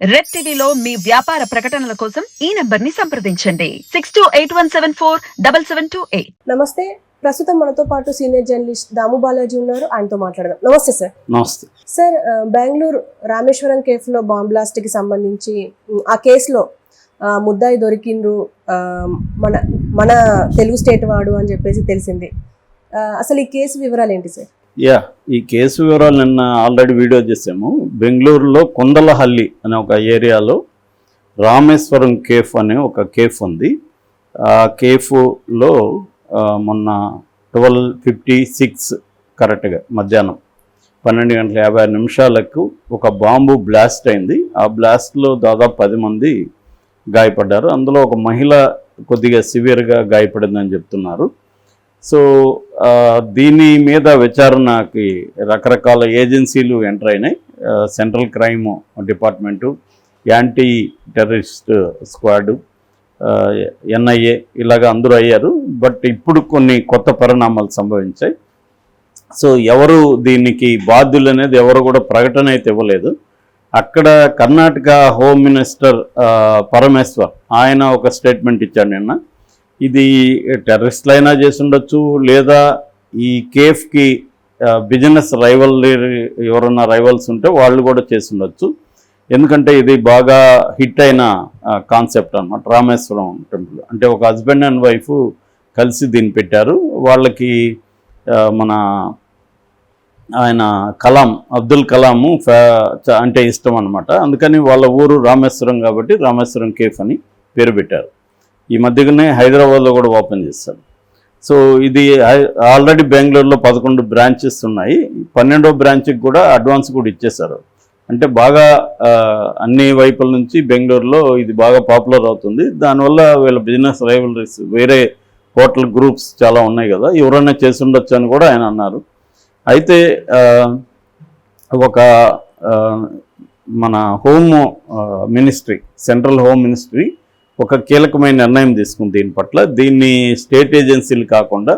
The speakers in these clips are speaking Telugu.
రెడ్ టీవీలో మీ వ్యాపార ప్రకటనల కోసం ఈ నంబర్ని సంప్రదించండి. Six two eight one seven four double seven two eight. నమస్తే. ప్రస్తుతం మనతో పాటు సీనియర్ జర్నలిస్ట్ దాము బాలాజీ ఉన్నారు. ఆయనతో మాట్లాడదాం. నమస్తే సార్. నమస్తే. సార్ బెంగళూరు రామేశ్వరం కేఫ్లో బాంబ్ బ్లాస్ట్కి సంబంధించి ఆ కేసులో ముద్దాయి దొరికిండ్రు మన మన తెలుగు స్టేట్ వాడు అని చెప్పేసి తెలిసింది. అసలు ఈ కేసు వివరాలు ఏంటి సార్? యా ఈ కేసు వివరాలు నిన్న ఆల్రెడీ వీడియో చేసాము. బెంగళూరులో కొండలహల్లి అనే ఒక ఏరియాలో రామేశ్వరం కేఫ్ అనే ఒక కేఫ్ ఉంది. ఆ కేఫ్లో మొన్న ట్వెల్వ్ ఫిఫ్టీ సిక్స్ కరెక్ట్గా మధ్యాహ్నం పన్నెండు గంటల యాభై ఆరు నిమిషాలకు ఒక బాంబు బ్లాస్ట్ అయింది. ఆ బ్లాస్ట్లో దాదాపు పది మంది గాయపడ్డారు. అందులో ఒక మహిళ కొద్దిగా సివియర్గా గాయపడిందని చెప్తున్నారు. సో దీని మీద విచారణకి రకరకాల ఏజెన్సీలు ఎంటర్ అయినాయి. Central crime department anti terrorist squad NIA ఇలాగ అందరూ అయ్యారు. బట్ ఇప్పుడు కొన్ని కొత్త పరిణామాలు సంభవించాయి. సో ఎవరు దీనికి బాధ్యులు అనేది ఎవరు కూడా ప్రకటన అయితే ఇవ్వలేదు. అక్కడ కర్ణాటక హోమ్ మినిస్టర్ పరమేశ్వర్ ఆయన ఒక స్టేట్మెంట్ ఇచ్చాడు నిన్న. ఇది టెర్రరిస్ట్లు అయినా చేసి ఉండొచ్చు లేదా ఈ కేఫ్కి బిజినెస్ రైవల్ ఎవరన్నా రైవల్స్ ఉంటే వాళ్ళు కూడా చేసి ఉండొచ్చు ఎందుకంటే ఇది బాగా హిట్ అయిన కాన్సెప్ట్ అనమాట రామేశ్వరం టెంపుల్. అంటే ఒక హస్బెండ్ అండ్ వైఫ్ కలిసి దీన్ని పెట్టారు. వాళ్ళకి మన ఆయన కలాం అబ్దుల్ కలాము అంటే ఇష్టం అనమాట అందుకని వాళ్ళ ఊరు రామేశ్వరం కాబట్టి రామేశ్వరం కేఫ్ అని పేరు పెట్టారు. ఈ మధ్యనే హైదరాబాద్లో కూడా ఓపెన్ చేశారు. సో ఇది ఆల్రెడీ బెంగళూరులో పదకొండు బ్రాంచెస్ ఉన్నాయి. పన్నెండో బ్రాంచ్కి కూడా అడ్వాన్స్ కూడా ఇచ్చేశారు. అంటే బాగా అన్ని వైపుల నుంచి బెంగళూరులో ఇది బాగా పాపులర్ అవుతుంది. దానివల్ల వీళ్ళ బిజినెస్ రైవలరీస్ వేరే హోటల్ గ్రూప్స్ చాలా ఉన్నాయి కదా. ఎవరైనా చేసి ఉండొచ్చు అని కూడా ఆయన అన్నారు. అయితే ఒక మన home ministry central home ministry ఒక కీలకమైన నిర్ణయం తీసుకుంది దీని పట్ల. దీన్ని స్టేట్ ఏజెన్సీలు కాకుండా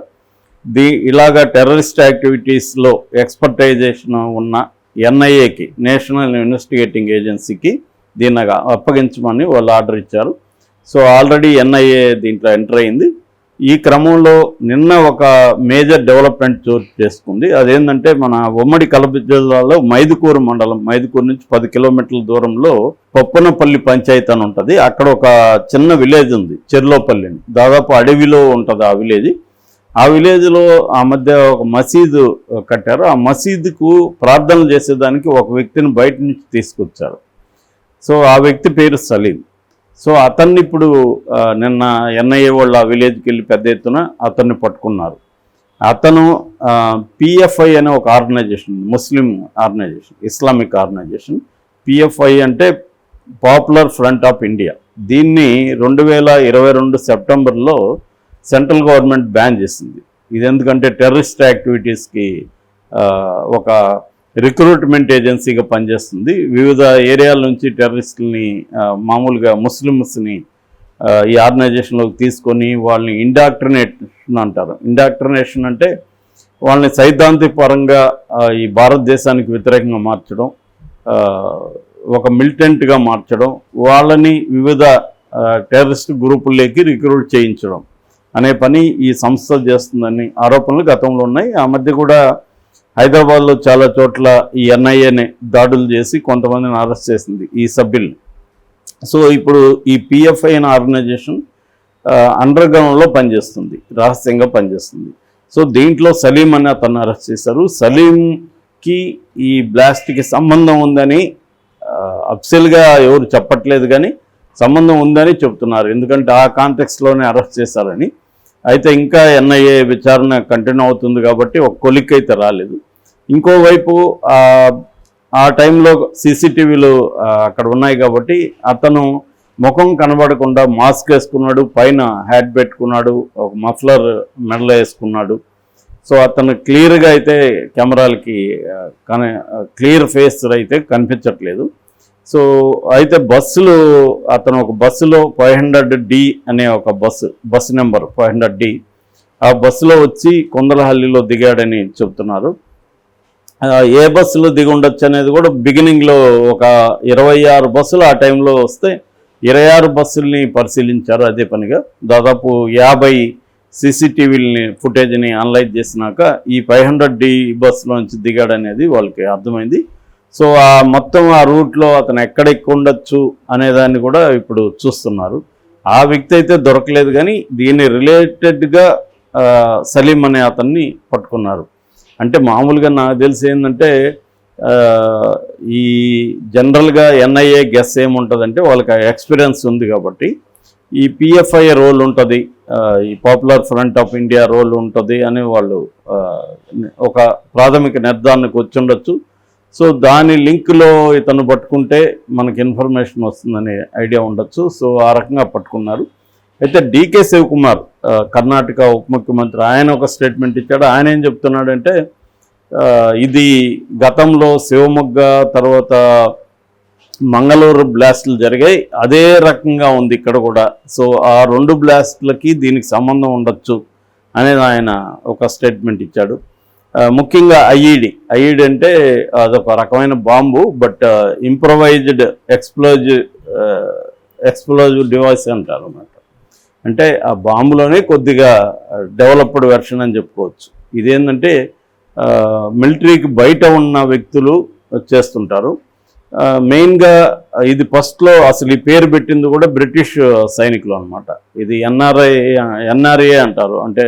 దీ ఇలాగా టెర్రరిస్ట్ యాక్టివిటీస్లో ఎక్స్పర్టైజేషన్ ఉన్న ఎన్ఐఏకి నేషనల్ ఇన్వెస్టిగేటింగ్ ఏజెన్సీకి దీన్ని అప్పగించమని వాళ్ళు ఆర్డర్ ఇచ్చారు. సో ఆల్రెడీ ఎన్ఐఏ దీంట్లో ఎంటర్ అయింది. ఈ క్రమంలో నిన్న ఒక మేజర్ డెవలప్మెంట్ చోటు చేసుకుంది. అదేంటంటే మన ఉమ్మడి కలప జిల్లాలో మైదుకూరు మండలం మైదుకూరు నుంచి పది కిలోమీటర్ల దూరంలో పప్పునపల్లి పంచాయతీ అని ఉంటుంది. అక్కడ ఒక చిన్న విలేజ్ ఉంది చెర్లోపల్లిని దాదాపు అడవిలో ఉంటుంది ఆ విలేజ్. ఆ విలేజ్లో ఆ మధ్య ఒక మసీదు కట్టారు. ఆ మసీదుకు ప్రార్థనలు చేసేదానికి ఒక వ్యక్తిని బయట నుంచి తీసుకొచ్చారు. సో ఆ వ్యక్తి పేరు సలీం. సో అతన్ని ఇప్పుడు నిన్న ఎన్ఐఏ వాళ్ళు ఆ విలేజ్కి వెళ్ళి పెద్ద ఎత్తున అతన్ని పట్టుకున్నారు. అతను పిఎఫ్ఐ అనే ఒక ఆర్గనైజేషన్ ముస్లిం ఆర్గనైజేషన్ ఇస్లామిక్ ఆర్గనైజేషన్. పిఎఫ్ఐ అంటే పాపులర్ ఫ్రంట్ ఆఫ్ ఇండియా. దీన్ని రెండు వేల ఇరవై రెండు సెప్టెంబర్లో సెంట్రల్ గవర్నమెంట్ బ్యాన్ చేసింది. ఇది ఎందుకంటే టెర్రరిస్ట్ యాక్టివిటీస్కి ఒక రిక్రూట్మెంట్ ఏజెన్సీగా పనిచేస్తుంది. వివిధ ఏరియాల నుంచి టెర్రరిస్టులని మామూలుగా ముస్లిమ్స్ని ఈ ఆర్గనైజేషన్లోకి తీసుకొని వాళ్ళని ఇండాక్ట్రినేషన్ అంటారు. ఇండాక్ట్రినేషన్ అంటే వాళ్ళని సైద్ధాంతిపరంగా ఈ భారతదేశానికి వ్యతిరేకంగా మార్చడం ఒక మిలిటెంట్గా మార్చడం వాళ్ళని వివిధ టెర్రరిస్ట్ గ్రూపుల్లోకి రిక్రూట్ చేయించడం అనే పని ఈ సంస్థ చేస్తుందని ఆరోపణలు గతంలో ఉన్నాయి. ఆ మధ్య కూడా హైదరాబాద్లో చాలా చోట్ల ఈ ఎన్ఐఏని దాడులు చేసి కొంతమందిని అరెస్ట్ చేసింది ఈ సభ్యుల్ని. సో ఇప్పుడు ఈ పిఎఫ్ఐ అనే ఆర్గనైజేషన్ అండర్ గ్రౌండ్లో పనిచేస్తుంది రహస్యంగా పనిచేస్తుంది. సో దీంట్లో సలీం అని అతను అరెస్ట్ చేశారు. సలీంకి ఈ బ్లాస్ట్కి సంబంధం ఉందని అఫ్సెల్గా ఎవరు చెప్పట్లేదు కానీ సంబంధం ఉందని చెప్తున్నారు ఎందుకంటే ఆ కాంటెక్స్లోనే అరెస్ట్ చేశారని. అయితే ఇంకా ఎన్ఐఏ విచారణ కంటిన్యూ అవుతుంది కాబట్టి ఒక కొలిక్ అయితే రాలేదు. ఇంకోవైపు ఆ, టైంలో సీసీటీవీలు అక్కడ ఉన్నాయి కాబట్టి అతను ముఖం కనబడకుండా మాస్క్ వేసుకున్నాడు పైన హ్యాట్ పెట్టుకున్నాడు ఒక మఫ్లర్ మెడలో వేసుకున్నాడు. సో అతను క్లియర్గా అయితే కెమెరాలకి కన క్లియర్ ఫేస్ అయితే కనిపించట్లేదు. సో అయితే బస్సులు అతను ఒక బస్సులో ఫైవ్ హండ్రెడ్ డి అనే ఒక bus bus number five hundred D. ఆ బస్సులో వచ్చి కొందలహల్లిలో దిగాడని చెప్తున్నారు. ఏ బస్సులో దిగి ఉండొచ్చు అనేది కూడా బిగినింగ్లో ఒక ఇరవై ఆరు బస్సులు ఆ టైంలో వస్తే ఇరవై ఆరు బస్సుల్ని పరిశీలించారు అదే పనిగా. దాదాపు యాభై సీసీటీవీలని ఫుటేజ్ని అనలైజ్ చేసినాక ఈ ఫైవ్ హండ్రెడ్ డి బస్సులోంచి దిగాడనేది వాళ్ళకి అర్థమైంది. సో ఆ మొత్తం ఆ రూట్లో అతను ఎక్కడ ఎక్కువ ఉండొచ్చు అనేదాన్ని కూడా ఇప్పుడు చూస్తున్నారు. ఆ వ్యక్తి అయితే దొరకలేదు కానీ దీని రిలేటెడ్గా సలీం అనే అతన్ని పట్టుకున్నారు. అంటే మామూలుగా నాకు తెలిసి ఏంటంటే ఈ జనరల్గా ఎన్ఐఏ గెస్ ఏముంటుందంటే వాళ్ళకి ఎక్స్పీరియన్స్ ఉంది కాబట్టి ఈ పిఎఫ్ఐ రోల్ ఉంటుంది ఈ popular front of India role ఉంటుంది అని వాళ్ళు ఒక ప్రాథమిక నిర్ధారణకు వచ్చి ఉండొచ్చు. సో దాని లింక్లో ఇతను పట్టుకుంటే మనకి ఇన్ఫర్మేషన్ వస్తుందనే ఐడియా ఉండొచ్చు. సో ఆ రకంగా పట్టుకున్నారు. అయితే డీకే శివకుమార్ కర్ణాటక ఉప ముఖ్యమంత్రి ఆయన ఒక స్టేట్మెంట్ ఇచ్చాడు. ఆయన ఏం చెప్తున్నాడంటే ఇది గతంలో శివమొగ్గ తర్వాత మంగళూరు బ్లాస్టులు జరిగాయి. అదే రకంగా ఉంది ఇక్కడ కూడా. సో ఆ రెండు బ్లాస్ట్లకి దీనికి సంబంధం ఉండొచ్చు అనేది ఆయన ఒక స్టేట్మెంట్ ఇచ్చాడు. ముఖ్యంగా ఐఈడి. ఐఈడి అంటే అదొక రకమైన bomb but improvised explosive explosive device అంటారు అన్నమాట. అంటే ఆ బాంబులోనే కొద్దిగా డెవలప్డ్ వెర్షన్ అని చెప్పుకోవచ్చు. ఇదేంటంటే మిలిటరీకి బయట ఉన్న వ్యక్తులు చేస్తుంటారు. మెయిన్గా ఇది ఫస్ట్లో అసలు ఈ పేరు పెట్టింది కూడా బ్రిటిష్ సైనికులు అనమాట ఇది ఎన్ఆర్ఐ ఎన్ఆర్ఏ అంటారు. అంటే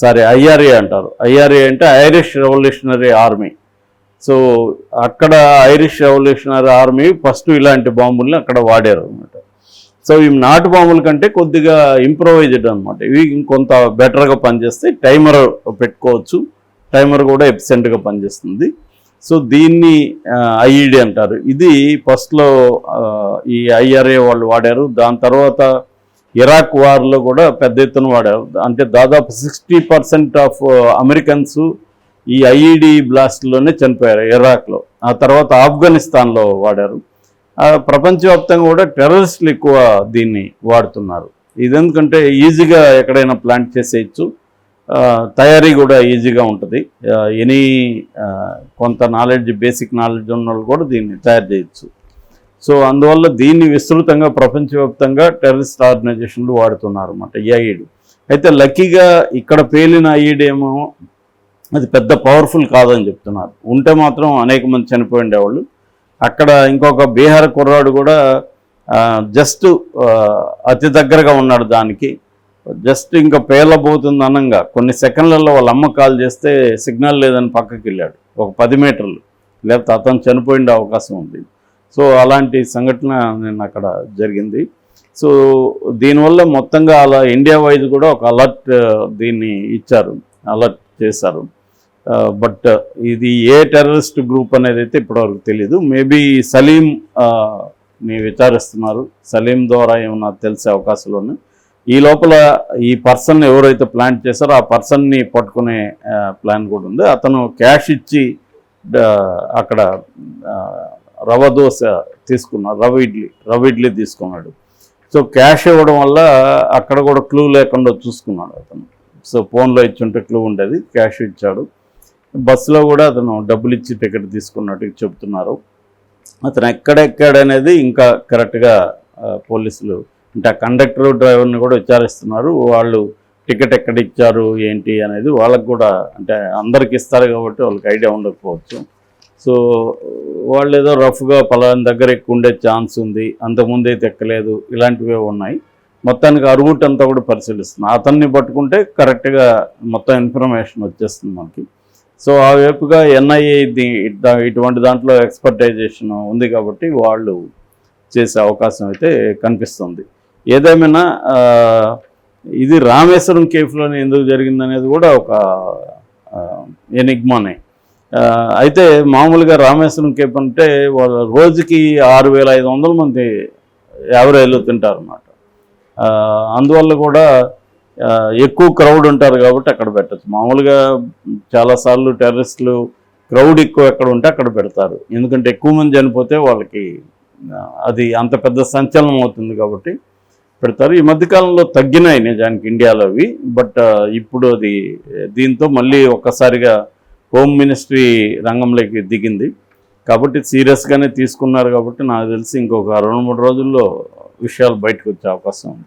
సారీ ఐఆర్ఏ అంటారు. ఐఆర్ఏ అంటే ఐరిష్ రెవల్యూషనరీ ఆర్మీ. సో అక్కడ ఐరిష్ రెవల్యూషనరీ ఆర్మీ ఫస్ట్ ఇలాంటి బాంబుల్ని అక్కడ వాడారు అనమాట సో ఈ నాటు బాంబుల కంటే కొద్దిగా ఇంప్రూవైజ్డ్ అనమాట ఇవి ఇంకొంత బెటర్గా పనిచేస్తే టైమర్ పెట్టుకోవచ్చు. టైమర్ కూడా ఎఫిసెంట్గా పనిచేస్తుంది. సో దీన్ని ఐఈడి అంటారు. ఇది ఫస్ట్లో ఈ ఐఆర్ఏ వాళ్ళు వాడారు. దాని తర్వాత ఇరాక్ వార్లో కూడా పెద్ద ఎత్తున వాడారు. అంటే దాదాపు సిక్స్టీ పర్సెంట్ ఆఫ్ అమెరికన్స్ ఈ ఐఈడి బ్లాస్ట్లోనే చనిపోయారు ఇరాక్లో ఆ తర్వాత ఆఫ్ఘనిస్తాన్లో వాడారు. ప్రపంచవ్యాప్తంగా కూడా టెర్రరిస్టులు ఎక్కువ దీన్ని వాడుతున్నారు. ఇది ఎందుకంటే ఈజీగా ఎక్కడైనా ప్లాంట్ చేసేయచ్చు. తయారీ కూడా ఈజీగా ఉంటుంది. ఎనీ కొంత నాలెడ్జ్ బేసిక్ నాలెడ్జ్ ఉన్న వాళ్ళు కూడా దీన్ని తయారు చేయొచ్చు. సో అందువల్ల దీన్ని విస్తృతంగా ప్రపంచవ్యాప్తంగా టెర్రరిస్ట్ ఆర్గనైజేషన్లు వాడుతున్నారు అన్నమాట ఈ అయితే లక్కీగా ఇక్కడ పేలిన ఐఈడి ఏమో అది పెద్ద పవర్ఫుల్ కాదని చెప్తున్నారు. ఉంటే మాత్రం అనేక మంది చనిపోయిండేవాళ్ళు అక్కడ ఇంకొక బీహార్ కుర్రాడు కూడా జస్ట్ అతి దగ్గరగా ఉన్నాడు దానికి. జస్ట్ ఇంకా పేలబోతుంది అనంగా కొన్ని సెకండ్లలో వాళ్ళ అమ్మ కాల్ చేస్తే సిగ్నల్ లేదని పక్కకి వెళ్ళాడు. ఒక పది మీటర్లు. లేకపోతే అతను చనిపోయిన అవకాశం ఉంది. సో అలాంటి సంఘటన నేను అక్కడ జరిగింది. సో దీనివల్ల మొత్తంగా అలా ఇండియా వైజ్ కూడా ఒక అలర్ట్ దీన్ని ఇచ్చారు. అలర్ట్ చేశారు. బట్ ఇది ఏ టెర్రరిస్ట్ గ్రూప్ అనేది అయితే ఇప్పటివరకు తెలియదు మేబీ సలీం ని విచారిస్తున్నారు. సలీం ద్వారా ఏమన్నా తెలిసే అవకాశాలు ఉన్నాయి. ఈ లోపల ఈ పర్సన్ ఎవరైతే ప్లాన్ చేశారో ఆ పర్సన్ని పట్టుకునే ప్లాన్ కూడా ఉంది. అతను క్యాష్ ఇచ్చి అక్కడ రవ దోశ తీసుకున్నాడు రవ ఇడ్లీ రవ ఇడ్లీ తీసుకున్నాడు. సో క్యాష్ ఇవ్వడం వల్ల అక్కడ కూడా క్లూ లేకుండా చూసుకున్నాడు అతను. సో ఫోన్లో ఇచ్చుంటే క్లూ ఉండేది. క్యాష్ ఇచ్చాడు. బస్సులో కూడా అతను డబ్బులు ఇచ్చి టికెట్ తీసుకున్నట్టు చెప్తున్నారు అతను ఎక్కడెక్కడనేది ఇంకా కరెక్ట్గా పోలీసులు అంటే ఆ కండక్టర్ డ్రైవర్ని కూడా విచారిస్తున్నారు. వాళ్ళు టికెట్ ఎక్కడ ఇచ్చారు ఏంటి అనేది వాళ్ళకు కూడా అంటే అందరికి ఇస్తారు కాబట్టి వాళ్ళకి ఐడియా ఉండకపోవచ్చు. సో వాళ్ళు ఏదో రఫ్గా పలానా దగ్గర ఎక్కువ ఉండే ఛాన్స్ ఉంది అంతకుముందు అయితే ఎక్కలేదు ఇలాంటివే ఉన్నాయి. మొత్తానికి అరుగుట్ అంతా కూడా పరిశీలిస్తున్నాం అతన్ని పట్టుకుంటే కరెక్ట్గా మొత్తం ఇన్ఫర్మేషన్ వచ్చేస్తుంది మనకి. సో ఆ వైపుగా ఎన్ఐఏ ఇటువంటి దాంట్లో ఎక్స్పర్టైజేషన్ ఉంది కాబట్టి వాళ్ళు చేసే అవకాశం అయితే కనిపిస్తుంది. ఏదేమైనా ఇది రామేశ్వరం కేఫ్లోనే ఎందుకు జరిగిందనేది కూడా ఒక ఎనిగ్మానే. అయితే మామూలుగా రామేశ్వరం కేఫ్ అంటే వాళ్ళ రోజుకి ఆరు వేల ఐదు వందల మంది యావరేజ్లో తింటారు అన్నమాట అందువల్ల కూడా ఎక్కువ క్రౌడ్ ఉంటారు కాబట్టి అక్కడ పెట్టచ్చు. మామూలుగా చాలాసార్లు టెర్రరిస్టులు క్రౌడ్ ఎక్కువ ఎక్కడ ఉంటే అక్కడ పెడతారు. ఎందుకంటే ఎక్కువ మంది చనిపోతే వాళ్ళకి అది అంత పెద్ద సంచలనం అవుతుంది కాబట్టి పెడతారు. ఈ మధ్యకాలంలో తగ్గినాయి నిజానికి ఇండియాలో అవి బట్ ఇప్పుడు అది దీంతో మళ్ళీ ఒక్కసారిగా హోమ్ మినిస్ట్రీ రంగంలోకి దిగింది. కాబట్టి సీరియస్గానే తీసుకున్నారు కాబట్టి నాకు తెలిసి ఇంకొక రెండు మూడు రోజుల్లో విషయాలు బయటకు వచ్చే అవకాశం ఉంది.